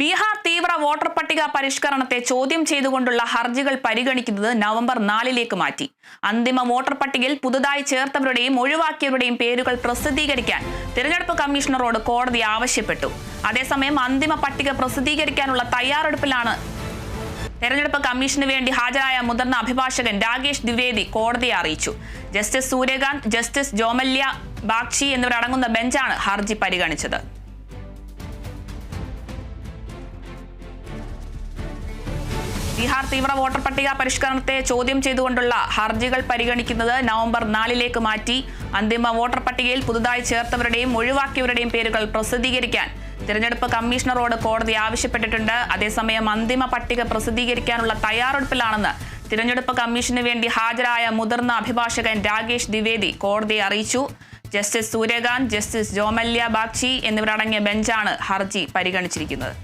ബീഹാർ തീവ്ര വോട്ടർ പട്ടിക പരിഷ്കരണത്തെ ചോദ്യം ചെയ്തുകൊണ്ടുള്ള ഹർജികൾ പരിഗണിക്കുന്നത് നവംബർ നാലിലേക്ക് മാറ്റി. അന്തിമ വോട്ടർ പട്ടികയിൽ പുതുതായി ചേർത്തവരുടെയും ഒഴിവാക്കിയവരുടെയും പേരുകൾ പ്രസിദ്ധീകരിക്കാൻ തിരഞ്ഞെടുപ്പ് കമ്മീഷണറോട് കോടതി ആവശ്യപ്പെട്ടു. അതേസമയം അന്തിമ പട്ടിക പ്രസിദ്ധീകരിക്കാനുള്ള തയ്യാറെടുപ്പിലാണ് തെരഞ്ഞെടുപ്പ് കമ്മീഷന് വേണ്ടി ഹാജരായ മുതിർന്ന അഭിഭാഷകൻ രാകേഷ് ദ്വിവേദി കോടതിയെ അറിയിച്ചു. ജസ്റ്റിസ് സൂര്യകാന്ത് ജസ്റ്റിസ് ജോമല്യ ബാഗ്ചി എന്നിവരടങ്ങുന്ന ബെഞ്ചാണ് ഹർജി പരിഗണിച്ചത്. ബീഹാർ തീവ്ര വോട്ടർ പട്ടിക പരിഷ്കരണത്തെ ചോദ്യം ചെയ്തുകൊണ്ടുള്ള ഹർജികൾ പരിഗണിക്കുന്നത് നവംബർ നാലിലേക്ക് മാറ്റി അന്തിമ വോട്ടർ പട്ടികയിൽ പുതുതായി ചേർത്തവരുടെയും ഒഴിവാക്കിയവരുടെയും പേരുകൾ പ്രസിദ്ധീകരിക്കാൻ തിരഞ്ഞെടുപ്പ് കമ്മീഷണറോട് കോടതി ആവശ്യപ്പെട്ടിട്ടുണ്ട്. അതേസമയം അന്തിമ പട്ടിക പ്രസിദ്ധീകരിക്കാനുള്ള തയ്യാറെടുപ്പിലാണെന്ന് തിരഞ്ഞെടുപ്പ് കമ്മീഷന് വേണ്ടി ഹാജരായ മുതിർന്ന അഭിഭാഷകൻ രാകേഷ് ദ്വിവേദി കോടതിയെ അറിയിച്ചു. ജസ്റ്റിസ് സൂര്യകാന്ത് ജസ്റ്റിസ് ജോമല്യ ബാഗ്ചി എന്നിവരടങ്ങിയ ബെഞ്ചാണ് ഹർജി പരിഗണിച്ചിരിക്കുന്നത്.